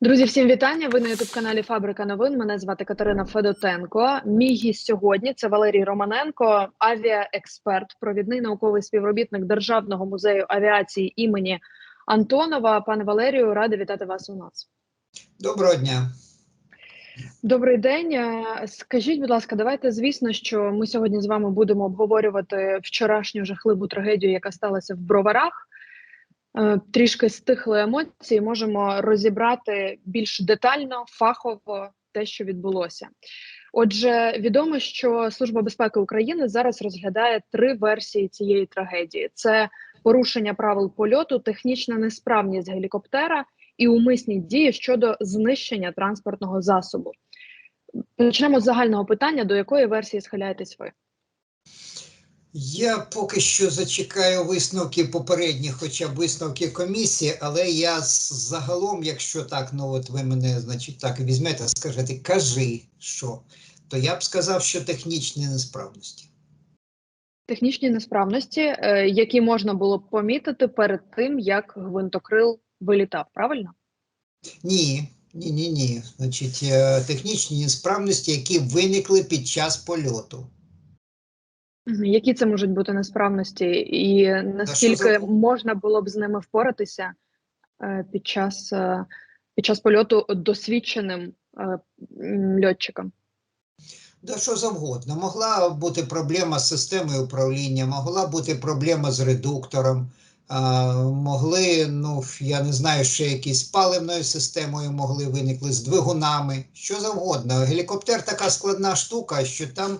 Друзі, всім вітання. Ви на ютуб каналі Фабрика новин. Мене звати Катерина Федотенко. Мій гість сьогодні це Валерій Романенко, авіаексперт, провідний науковий співробітник Державного музею авіації імені Антонова. Пане Валерію, радий вітати вас у нас. Доброго дня. Добрий день. Е, Скажіть, будь ласка, давайте звісно, що ми сьогодні з вами будемо обговорювати вчорашню жахливу трагедію, яка сталася в броварах. Е, Трішки стихли емоції, можемо розібрати більш детально, фахово те, що відбулося. Отже, відомо, що Служба безпеки України зараз розглядає три версії цієї трагедії: це порушення правил польоту, технічна несправність гелікоптера і умисні дії щодо знищення транспортного засобу. Почнемо з загального питання: до якої версії схиляєтесь ви? Я поки що зачекаю висновки попередніх, хоча б висновки комісії, але я загалом, якщо так, ну от ви мене, значить, так візьмете, скажете, кажи, що, то я б сказав, що технічні несправності. Технічні несправності, е, які можна було б помітити перед тим, як гвинтокрил вилітав, правильно? Ні, ні, ні, ні. Значить, е, технічні несправності, які виникли під час польоту. Які це можуть бути несправності, і наскільки можна було б з ними впоратися е, під час е, під час польоту досвідченим е, льотчикам? Да що завгодно. Могла бути проблема з системою управління, могла бути проблема з редуктором, могли, ну я не знаю, ще якісь з паливною системою могли виникли з двигунами, що завгодно. Гелікоптер така складна штука, що там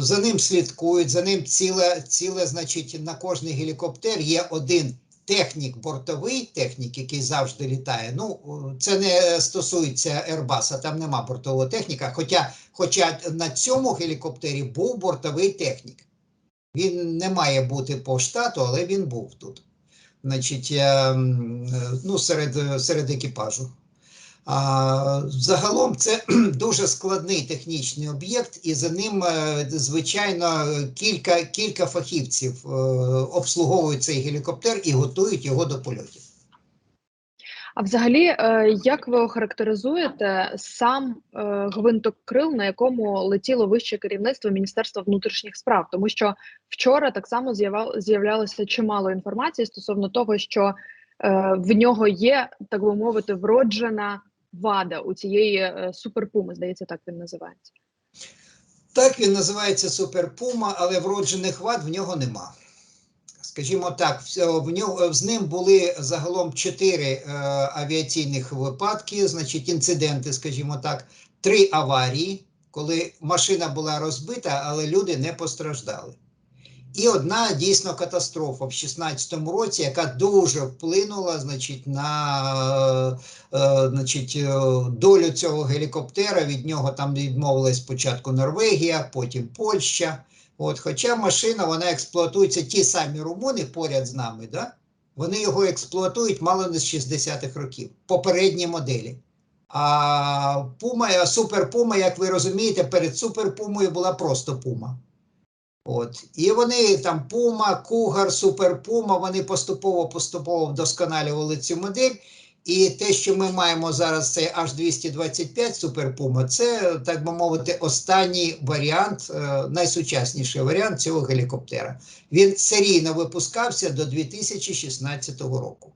за ним слідкують, за ним ціле, ціле, значить, на кожний гелікоптер є один технік, бортовий технік, який завжди літає. Ну, це не стосується Airbus, там нема бортового техніка. Хоча, хоча на цьому гелікоптері був бортовий технік. Він не має бути по штату, але він був тут. Значить, е, м, е, ну, серед, серед екіпажу. А, загалом це дуже складний технічний об'єкт, і за ним, е, звичайно, кілька, кілька фахівців е, обслуговують цей гелікоптер і готують його до польотів. А взагалі, е, як ви охарактеризуєте сам е, гвинтокрил, на якому летіло вище керівництво Міністерства внутрішніх справ? Тому що вчора так само з'являлося чимало інформації стосовно того, що в нього є, так би мовити, вроджена вада у цієї е, суперпуми, здається, так він називається. Так він називається Суперпума, але вроджених вад в нього нема. Скажімо так, в нього з ним були загалом чотири е, авіаційних випадки, значить, інциденти, скажімо так, три аварії, коли машина була розбита, але люди не постраждали. І одна дійсно катастрофа в 16-му році, яка дуже вплинула значить, на е, е, значить, е, долю цього гелікоптера. Від нього там відмовилась спочатку Норвегія, потім Польща. От, хоча машина вона експлуатується ті самі румуни поряд з нами, да? вони його експлуатують мало не з 60-х років, попередні моделі. А Пума, Суперпума, як ви розумієте, перед Суперпумою була просто Пума. От. І вони там Пума, Кугар, Суперпума, вони поступово-поступово вдосконалювали цю модель. І те, що ми маємо зараз, це H225 Суперпума, це, так би мовити, останній варіант, е, найсучасніший варіант цього гелікоптера. Він серійно випускався до 2016 року.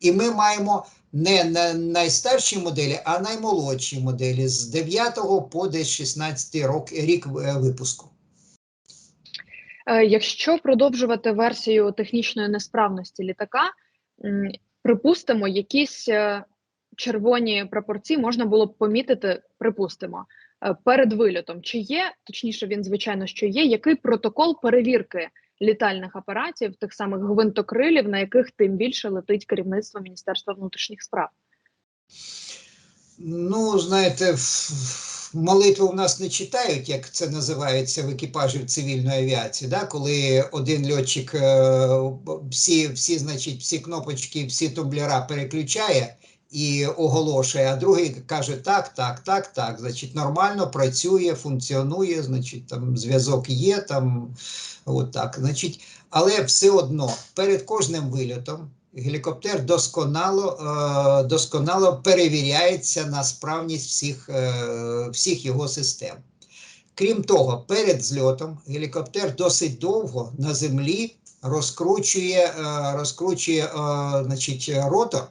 І ми маємо не на найстарші моделі, а наймолодші моделі з 9 по десь 16 рок, рік е, випуску. Е, Якщо продовжувати версію технічної несправності літака, припустимо, якісь е, червоні прапорці можна було б помітити, припустимо, е, перед вильотом. Чи є, точніше, він звичайно, що є, який протокол перевірки літальних апаратів, тих самих гвинтокрилів, на яких тим більше летить керівництво Міністерства внутрішніх справ? Ну, знаєте, молитву в нас не читають, як це називається в екіпажі цивільної авіації, да? коли один льотчик е, всі, всі, значить, всі кнопочки, всі тумблера переключає і оголошує, а другий каже так, так, так, так. Значить, нормально працює, функціонує, значить, там зв'язок є, там от так. Значить, але все одно перед кожним вильотом гелікоптер досконало, е, досконало перевіряється на справність всіх, е, всіх його систем. Крім того, перед зльотом гелікоптер досить довго на землі розкручує, е, розкручує значить, ротор,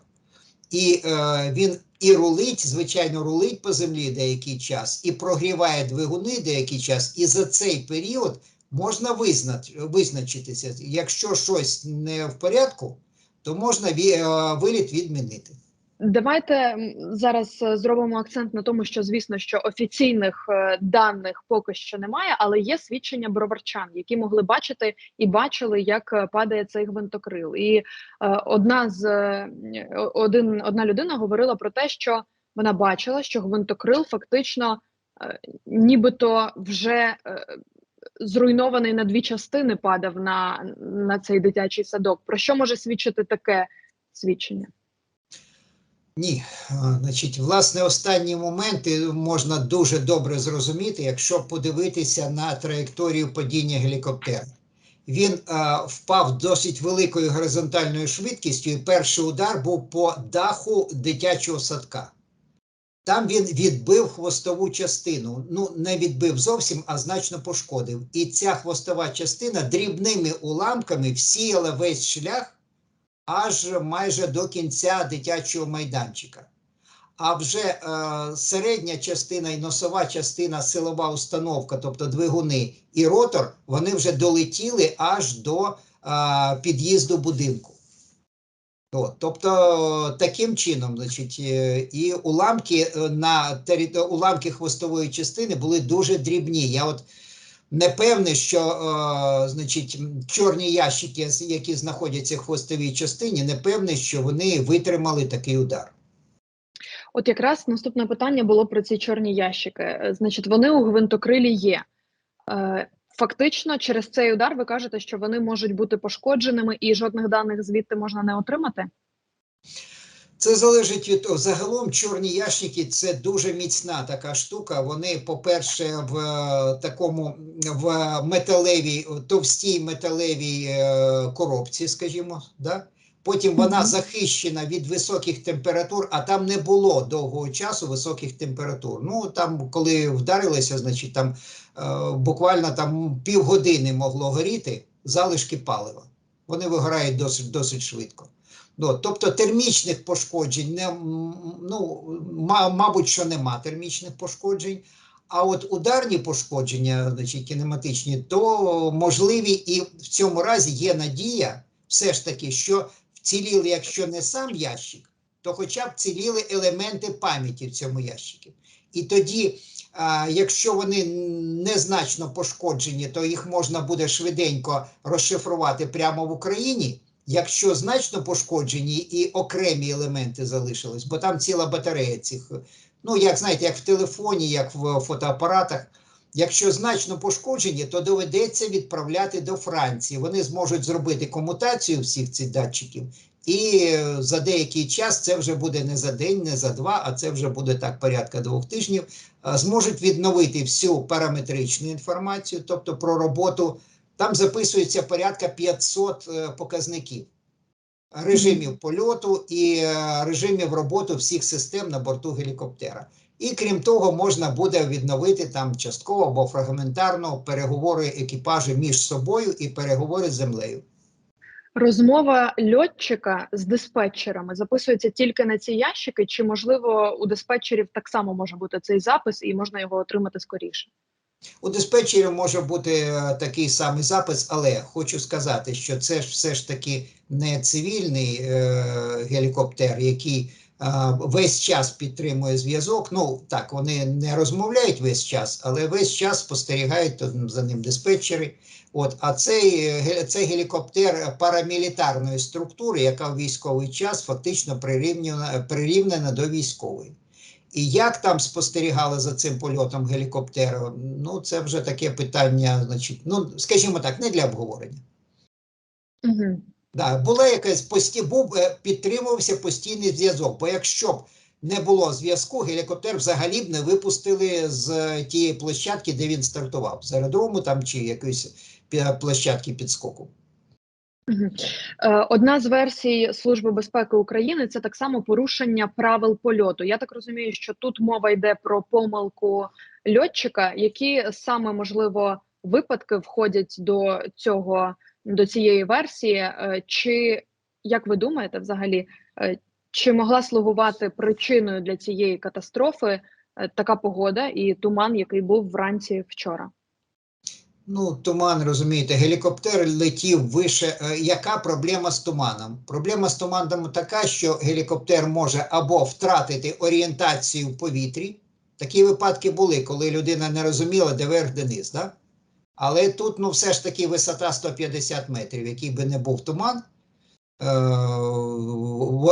і він і рулить, звичайно, рулить по землі деякий час, і прогріває двигуни деякий час. І за цей період можна визнач, визначитися. Якщо щось не в порядку, то можна е, виліт відмінити. Давайте зараз е, зробимо акцент на тому, що звісно, що офіційних е, даних поки що немає, але є свідчення броварчан, які могли бачити і бачили, як падає цей гвинтокрил. І одна з один одна людина говорила про те, що вона бачила, що гвинтокрил фактично, нібито вже зруйнований на дві частини падав на, на цей дитячий садок. Про що може свідчити таке свідчення? Ні, значить, власне, останні моменти можна дуже добре зрозуміти, якщо подивитися на траєкторію падіння гелікоптера. Він а, впав досить великою горизонтальною швидкістю, і перший удар був по даху дитячого садка. Там він відбив хвостову частину. Ну, не відбив зовсім, а значно пошкодив. І ця хвостова частина дрібними уламками всіяла весь шлях аж майже до кінця дитячого майданчика. А вже е, середня частина і носова частина, силова установка, тобто двигуни і ротор, вони вже долетіли аж до е, під'їзду будинку. От, тобто таким чином, значить, е, і уламки е, на терито... уламки хвостової частини були дуже дрібні. Я от не певний, що е, значить, чорні ящики, які знаходяться в хвостовій частині, не певний, що вони витримали такий удар. От якраз наступне питання було про ці чорні ящики. Е, Значить, вони у гвинтокрилі є. Фактично, через цей удар ви кажете, що вони можуть бути пошкодженими, і жодних даних звідти можна не отримати. Це залежить від. Загалом чорні ящики це дуже міцна така штука. Вони, по-перше, в е, такому в металевій, товстій металевій е, коробці, скажімо, да? Потім вона захищена від високих температур, а там не було довгого часу високих температур. Ну там, коли вдарилися, значить там е, буквально там півгодини могло горіти залишки палива. Вони вигорають досить досить швидко. Ну, тобто термічних пошкоджень не ну, ма- мабуть, що нема термічних пошкоджень. А от ударні пошкодження, значить, кінематичні, то можливі, і в цьому разі є надія, все ж таки, що вціліли, якщо не сам ящик, то хоча б ціліли елементи пам'яті в цьому ящику. І тоді, якщо вони незначно пошкоджені, то їх можна буде швиденько розшифрувати прямо в Україні. Якщо значно пошкоджені і окремі елементи залишились, бо там ціла батарея цих, ну як знаєте, як в телефоні, як в фотоапаратах. Якщо значно пошкоджені, то доведеться відправляти до Франції. Вони зможуть зробити комутацію всіх цих датчиків, і е, за деякий час це вже буде не за день, не за два, а це вже буде так порядка двох тижнів. е, Зможуть відновити всю параметричну інформацію, тобто про роботу. Там записується порядка 500 е, показників режимів польоту і режимів роботи всіх систем на борту гелікоптера. І крім того, можна буде відновити там частково або фрагментарно переговори екіпажу між собою і переговори з землею. Розмова льотчика з диспетчерами записується тільки на ці ящики, чи можливо у диспетчерів так само може бути цей запис і можна його отримати скоріше? У диспетчерів може бути е, такий самий запис, але хочу сказати, що це ж все ж таки не цивільний е, гелікоптер, який весь час підтримує зв'язок. Ну так, вони не розмовляють весь час, але весь час спостерігають за ним диспетчери. От, а цей, е, ге- це гелікоптер парамілітарної структури, яка в військовий час фактично прирівняна, прирівнена до військової. І як там спостерігали за цим польотом гелікоптера, ну це вже таке питання, значить, ну скажімо так, не для обговорення. Угу. Да, була якась пості, був е, підтримувався постійний зв'язок. Бо якщо б не було зв'язку, гелікоптер взагалі б не випустили з е, тієї площадки, де він стартував, з аеродрому там чи якоїсь площадки підскоку. Е, Одна з версій Служби безпеки України це так само порушення правил польоту. Я так розумію, що тут мова йде про помилку льотчика, які саме можливо випадки входять до цього до цієї версії. Е, Чи як ви думаєте, взагалі, е, чи могла слугувати причиною для цієї катастрофи е, така погода і туман, який був вранці вчора? Ну, туман, розумієте, гелікоптер летів вище. Яка проблема з туманом? Проблема з туманом така, що гелікоптер може або втратити орієнтацію в повітрі. Такі випадки були, коли людина не розуміла, де верх, де низ. Да? Але тут ну, все ж таки висота 150 метрів, який би не був туман.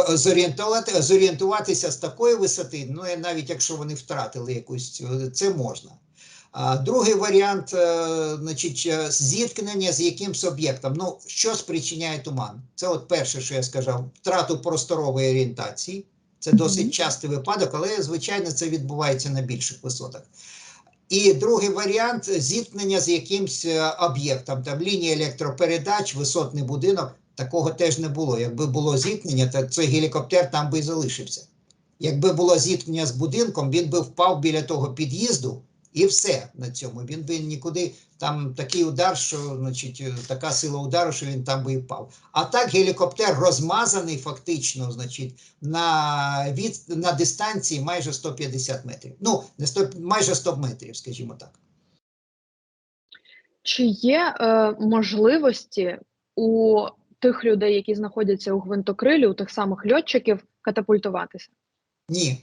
е, Зорієнтувати, зорієнтуватися з такої висоти, ну навіть якщо вони втратили якусь, цю- це можна. А другий варіант, е, значить, е, зіткнення з якимсь об'єктом. Ну, що спричиняє туман? Це от перше, що я сказав, втрату просторової орієнтації. Це досить частий випадок, але звичайно це відбувається на більших висотах. І другий варіант зіткнення з якимсь е, об'єктом, там лінія електропередач, висотний будинок. Такого теж не було. Якби було зіткнення, то цей гелікоптер там би і залишився. Якби було зіткнення з будинком, він би впав біля того під'їзду і все на цьому. Він би нікуди там такий удар, що значить, е, така сила удару, що він там би впав. А так гелікоптер розмазаний фактично, значить, на від на дистанції майже 150 метрів. Ну, не 100, майже 100 метрів, скажімо так. Чи є е, можливості у тих людей, які знаходяться у гвинтокрилі, у тих самих льотчиків, катапультуватися? Ні.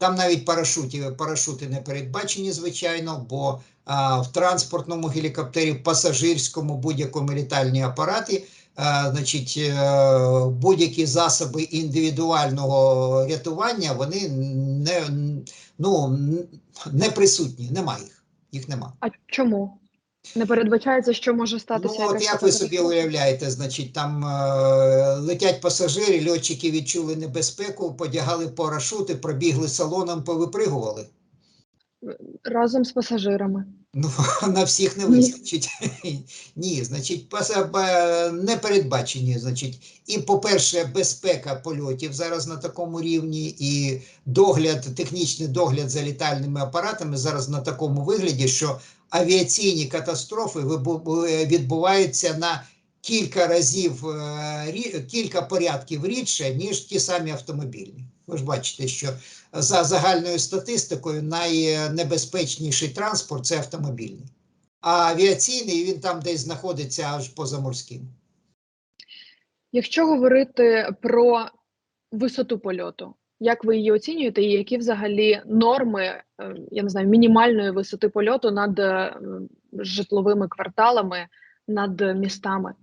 Там навіть парашутів, парашути не передбачені, звичайно, бо а, в транспортному гелікоптері, пасажирському будь-якому літальні апарати, а, значить, е, будь-які засоби індивідуального рятування, вони не, ну, не присутні, немає їх. Їх нема. А чому? Не передбачається, що може статися Ну, от як ви собі уявляєте, значить, там е, летять пасажири, льотчики відчули небезпеку, подягали парашути, пробігли салоном, повипригували. разом з пасажирами? Ну, на всіх не Ні. вистачить. Ні, значить, не передбачені. Значить, і, по-перше, безпека польотів зараз на такому рівні, і догляд, технічний догляд за літальними апаратами зараз на такому вигляді, що авіаційні катастрофи відбуваються на кілька разів, е, кілька порядків рідше, ніж ті самі автомобільні. Ви ж бачите, що за загальною статистикою найнебезпечніший транспорт це автомобільний. А авіаційний він там десь знаходиться аж поза морським. Якщо говорити про висоту польоту, як ви її оцінюєте, і які взагалі норми, е, я не знаю, мінімальної висоти польоту над е, житловими кварталами, над містами?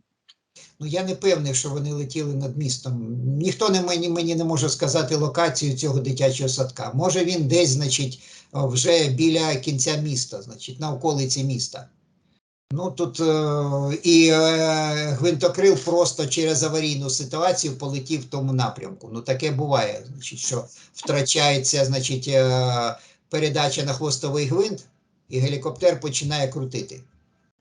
Ну я не певний, що вони летіли над містом. Ніхто не мені, мені не може сказати локацію цього дитячого садка. Може він десь, значить, вже біля кінця міста, значить, на околиці міста. Ну тут е, і е, гвинтокрил просто через аварійну ситуацію полетів в тому напрямку. Ну таке буває, значить, що втрачається, значить, е, передача на хвостовий гвинт, і гелікоптер починає крутити.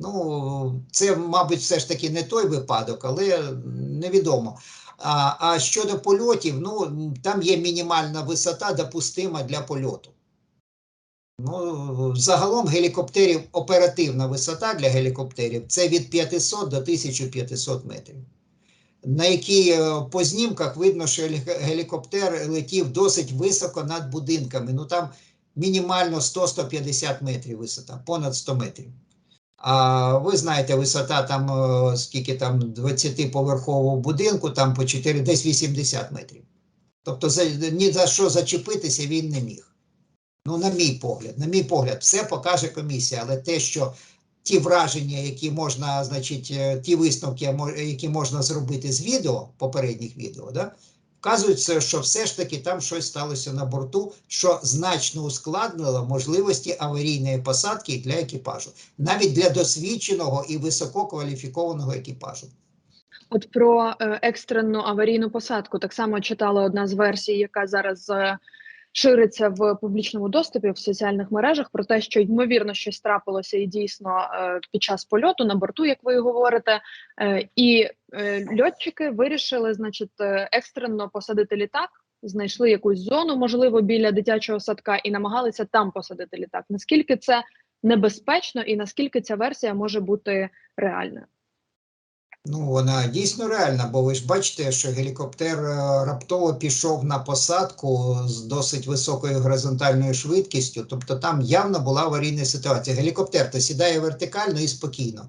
Ну, це, мабуть, все ж таки не той випадок, але невідомо. А, а щодо польотів, ну там є мінімальна висота, допустима для польоту. Ну, загалом гелікоптерів оперативна висота для гелікоптерів це від 500 до 1500 метрів. На якій е, по знімках видно, що гелікоптер летів досить високо над будинками. Ну там мінімально 100-150 метрів висота, понад 100 метрів. А ви знаєте, висота там е, скільки там 20-поверхового будинку, там по 4, десь 80 метрів. Тобто ні за що зачепитися він не міг. Ну, на мій погляд, на мій погляд, все покаже комісія, але те, що ті враження, які можна, значить, е, ті висновки, які можна зробити з відео, попередніх відео, да, вказується, що все ж таки там щось сталося на борту, що значно ускладнило можливості аварійної посадки для екіпажу, навіть для досвідченого і висококваліфікованого екіпажу. От про е, екстрену аварійну посадку так само читала одна з версій, яка зараз е, шириться в публічному доступі в соціальних мережах про те, що ймовірно щось трапилося і дійсно е, під час польоту на борту, як ви говорите, е, і е, льотчики вирішили, значить, екстрено посадити літак. Знайшли якусь зону, можливо, біля дитячого садка, і намагалися там посадити літак. Наскільки це небезпечно, і наскільки ця версія може бути реальною? Ну, вона дійсно реальна, бо ви ж бачите, що гелікоптер е, раптово пішов на посадку з досить високою горизонтальною швидкістю. Тобто там явно була аварійна ситуація. Гелікоптер то сідає вертикально і спокійно.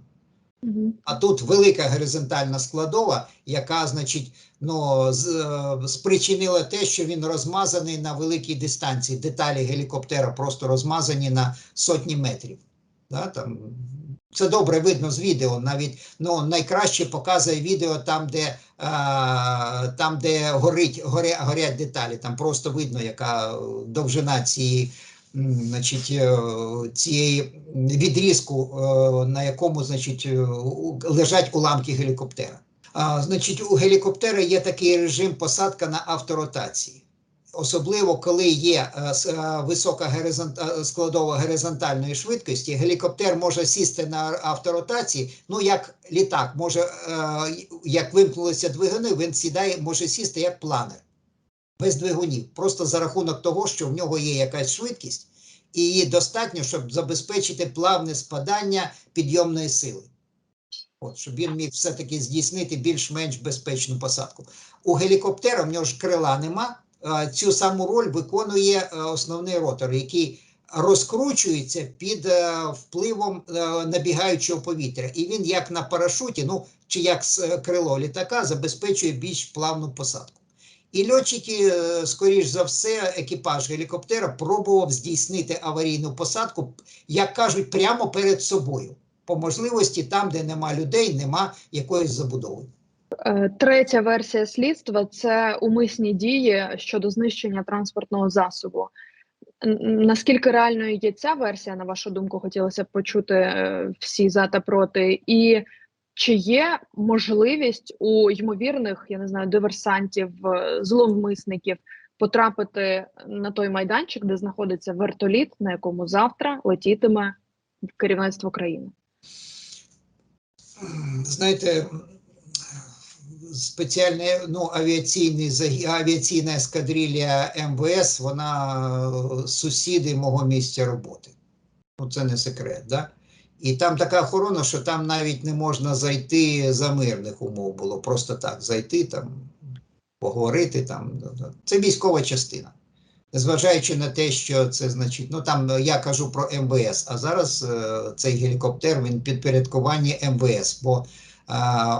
Угу. А тут велика горизонтальна складова, яка, значить, ну, з, е, спричинила те, що він розмазаний на великій дистанції. Деталі гелікоптера просто розмазані на сотні метрів. Да, там, це добре видно з відео. Навіть ну, найкраще показує відео там, де, е, там, де горить, горя, горять деталі. Там просто видно, яка е, довжина цієї. Значить, е, цієї відрізку, е, на якому значить, лежать уламки гелікоптера. А, значить, у гелікоптера є такий режим посадка на авторотації. Особливо коли є е, е, висока е, складова горизонтальної швидкості, гелікоптер може сісти на авторотації. Ну як літак, може, як вимкнулися двигуни, він сідає, може сісти як планер без двигунів, просто за рахунок того, що в нього є якась швидкість, і її достатньо, щоб забезпечити плавне спадання підйомної сили. От, щоб він міг все-таки здійснити більш-менш безпечну посадку. У гелікоптера в нього ж крила нема. Е, Цю саму роль виконує е, основний ротор, який розкручується під е, впливом набігаючого повітря. І він, як на парашуті, ну чи як крило літака, забезпечує більш плавну посадку. І льотчики, скоріш за все, екіпаж гелікоптера пробував здійснити аварійну посадку, як кажуть, прямо перед собою. По можливості, там, де нема людей, нема якоїсь забудови. Е, Третя версія слідства це умисні дії щодо знищення транспортного засобу. Наскільки реальною є ця версія, на вашу думку, хотілося б почути е, всі за та проти, і чи є можливість у ймовірних, я не знаю, диверсантів, е, зловмисників потрапити на той майданчик, де знаходиться вертоліт, на якому завтра летітиме керівництво країни? Знаєте, спеціальне ну, авіаційний авіаційна ескадрилья МВС, вона е, сусіди мого місця роботи. Ну, це не секрет, да? І там така охорона, що там навіть не можна зайти за мирних умов було. Просто так зайти, там, поговорити. Там. Це військова частина. Незважаючи на те, що це значить, ну там я кажу про МВС, а зараз е, цей гелікоптер він підпорядкуванні МВС, бо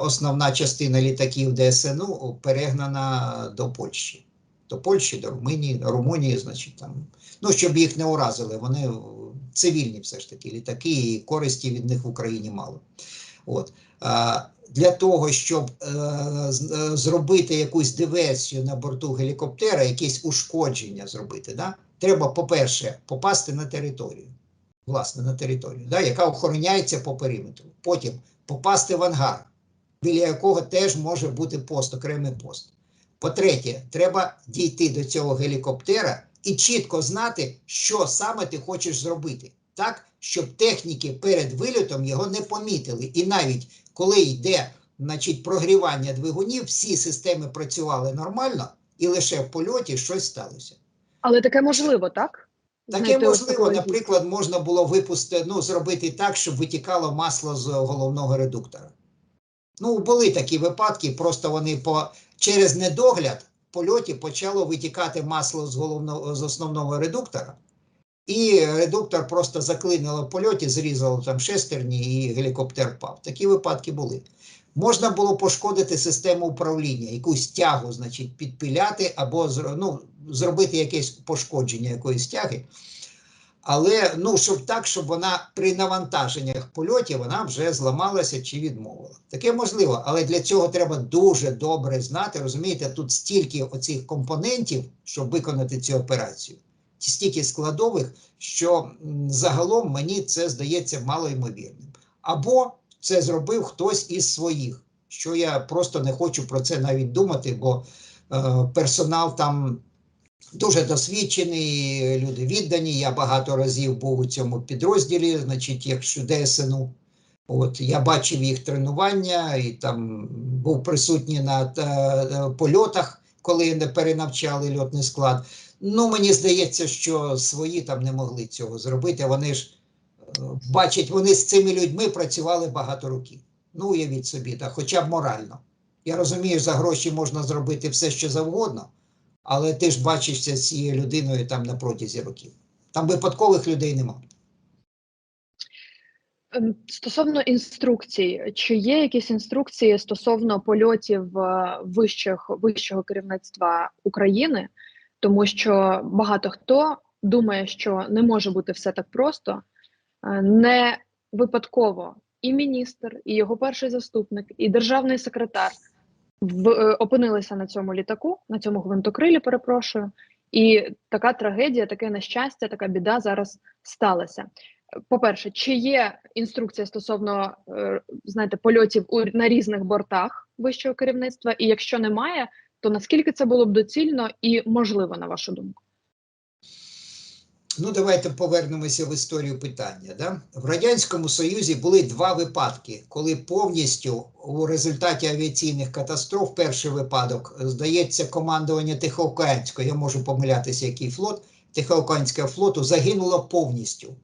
основна частина літаків ДСНУ перегнана до Польщі. До Польщі, до Румунії, до Румунії, значить, там. Ну, щоб їх не уразили, вони цивільні все ж таки літаки, і користі від них в Україні мало. От. Для того, щоб е, е, зробити якусь диверсію на борту гелікоптера, якесь ушкодження зробити, да? треба, по-перше, попасти на територію, власне, на територію, да? яка охороняється по периметру. Потім попасти в ангар, біля якого теж може бути пост, окремий пост. По-третє, треба дійти до цього гелікоптера і чітко знати, що саме ти хочеш зробити, так, щоб техніки перед вильотом його не помітили. І навіть коли йде значить, прогрівання двигунів, всі системи працювали нормально, і лише в польоті щось сталося. Але таке можливо, так? Таке можливо, наприклад, можна було випустити, ну, зробити так, щоб витікало масло з головного редуктора. Ну, були такі випадки, просто вони по, через недогляд в польоті почало витікати масло з, головного, з основного редуктора, і редуктор просто заклинило в польоті, зрізало там шестерні і гелікоптер впав. Такі випадки були. Можна було пошкодити систему управління, якусь тягу, значить, підпиляти або ну, зробити якесь пошкодження якоїсь тяги. Але ну, щоб так, щоб вона при навантаженнях в польоті вона вже зламалася чи відмовила. Таке можливо, але для цього треба дуже добре знати. Розумієте, тут стільки оцих компонентів, щоб виконати цю операцію, стільки складових, що загалом мені це здається малоймовірним. Або це зробив хтось із своїх, що я просто не хочу про це навіть думати, бо е, персонал там Дуже досвідчені, люди віддані. Я багато разів був у цьому підрозділі, значить, якщо ДСНУ. От я бачив їх тренування і там був присутній на е, польотах, коли не перенавчали льотний склад. Ну, мені здається, що свої там не могли цього зробити. Вони ж бачать, вони з цими людьми працювали багато років. Ну, уявіть собі, так, хоча б морально. Я розумію, за гроші можна зробити все, що завгодно, але ти ж бачишся з цією людиною там на протязі років. Там випадкових людей немає. Ем, Стосовно інструкцій, чи є якісь інструкції стосовно польотів е, вищих, вищого керівництва України, тому що багато хто думає, що не може бути все так просто, не випадково і міністр, і його перший заступник, і державний секретар в, е, опинилися на цьому літаку, на цьому гвинтокрилі, перепрошую, і така трагедія, таке нещастя, така біда зараз сталася. По-перше, чи є інструкція стосовно е, знаєте, польотів на різних бортах вищого керівництва? І якщо немає, то наскільки це було б доцільно і можливо, на вашу думку? Ну, давайте повернемося в історію питання. Да? В Радянському Союзі були два випадки, коли повністю у результаті авіаційних катастроф перший випадок, здається, командування Тихоокеанського, я можу помилятися, який флот, Тихоокеанського флоту загинуло повністю.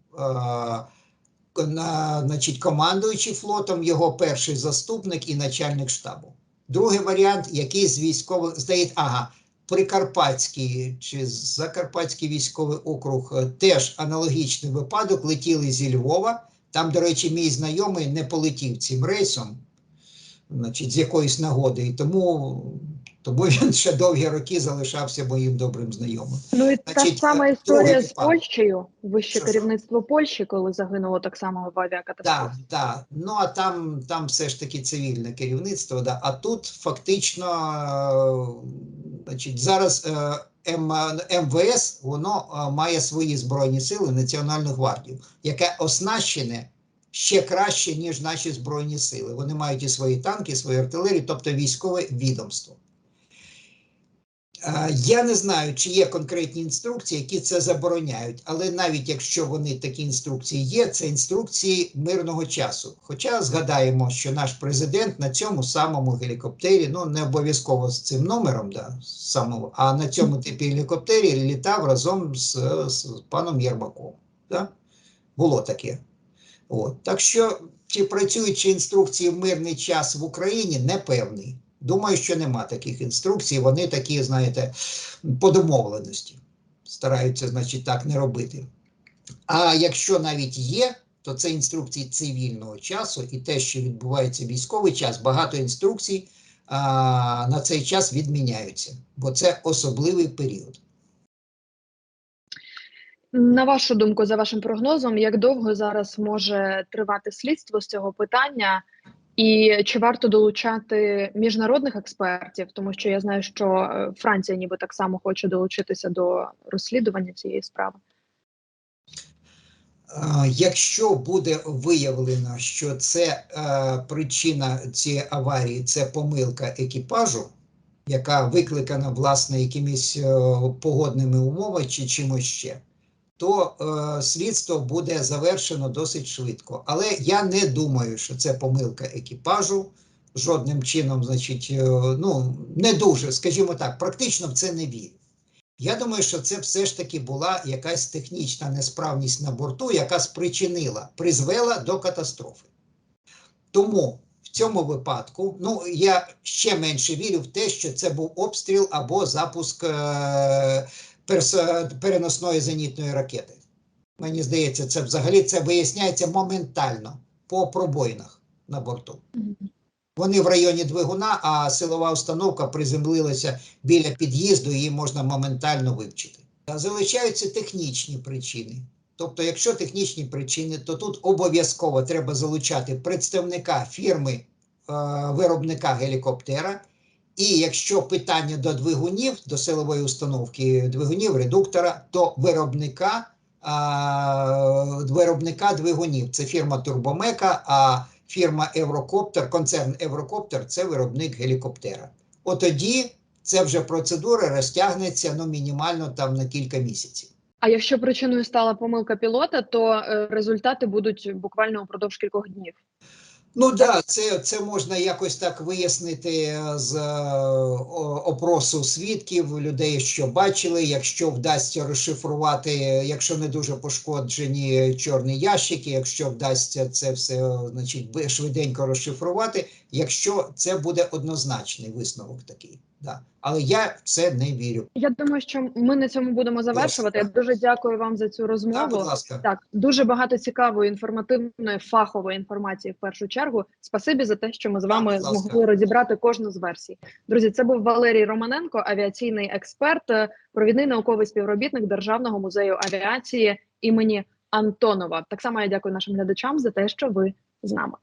На, значить, командуючий флотом, його перший заступник і начальник штабу. Другий варіант, який з військових здається, ага, Прикарпатський чи Закарпатський військовий округ е, теж аналогічний випадок. Летіли зі Львова. Там, до речі, мій знайомий не полетів цим рейсом, значить, з якоїсь нагоди, і тому, тому він ще довгі роки залишався моїм добрим знайомим. Ну і та Значить, ж сама е, історія з. Польщею, вище Що, що? керівництво Польщі, коли загинуло так само в авіакатастрофі. Так, так. Ну а там, там все ж таки цивільне керівництво. Да. А тут фактично, е, значить, зараз е, МВС воно е, має свої збройні сили, Національну гвардію, яке оснащене ще краще, ніж наші збройні сили. Вони мають і свої танки, свої артилерію, тобто військове відомство. Я не знаю, чи є конкретні інструкції, які це забороняють, але навіть якщо вони такі інструкції є, це інструкції мирного часу. Хоча згадаємо, що наш президент на цьому самому гелікоптері, ну не обов'язково з цим номером, да, самого, а на цьому типі гелікоптері літав разом з, з паном Єрмаком. Да? Було таке. От. Так що, чи працюють чи інструкції в мирний час в Україні, не певний. Думаю, що нема таких інструкцій. Вони такі, знаєте, по домовленості. Стараються, значить, так не робити. А якщо навіть є, то це інструкції цивільного часу і те, що відбувається військовий час, багато інструкцій а, на цей час відміняються, бо це особливий період. На вашу думку, за вашим прогнозом, як довго зараз може тривати слідство з цього питання, і чи варто долучати міжнародних експертів, тому що я знаю, що е, Франція ніби так само хоче долучитися до розслідування цієї справи. Якщо буде виявлено, що це е, причина цієї аварії, це помилка екіпажу, яка викликана власне якимись е, погодними умовами чи чимось ще, то е, слідство буде завершено досить швидко. Але я не думаю, що це помилка екіпажу. Жодним чином, значить, е, ну не дуже, скажімо так, практично в це не вірю. Я думаю, що це все ж таки була якась технічна несправність на борту, яка спричинила, призвела до катастрофи. Тому в цьому випадку, ну я ще менше вірю в те, що це був обстріл або запуск е, переносної зенітної ракети. Мені здається, це взагалі це виясняється моментально по пробоїнах на борту. Вони в районі двигуна, а силова установка приземлилася біля під'їзду, її можна моментально вивчити. Залишаються технічні причини. Тобто, якщо технічні причини, то тут обов'язково треба залучати представника фірми е, виробника гелікоптера. І якщо питання до двигунів, до силової установки двигунів, редуктора, то виробника, е, виробника двигунів. Це фірма Турбомека, а фірма Еврокоптер, концерн Еврокоптер це виробник гелікоптера. От тоді це вже процедура розтягнеться ну, мінімально там на кілька місяців. А якщо причиною стала помилка пілота, то е, результати будуть буквально упродовж кількох днів. Ну так, да, це, це можна якось так вияснити е, з е, опросу свідків, людей, що бачили. Якщо вдасться розшифрувати, якщо не дуже пошкоджені чорні ящики, якщо вдасться це все е, значить, швиденько розшифрувати, якщо це буде однозначний висновок такий. Да. Але я в це не вірю. Я думаю, що ми на цьому будемо завершувати. Я дуже дякую вам за цю Да, розмову. будь ласка. Так, дуже багато цікавої, інформативної, фахової інформації в першу чергу. Спасибі за те, що ми з вами змогли розібрати кожну з версій. Друзі, це був Валерій Романенко, авіаційний експерт, е, провідний науковий співробітник Державного музею авіації імені Антонова. Так само я дякую нашим глядачам за те, що ви з нами.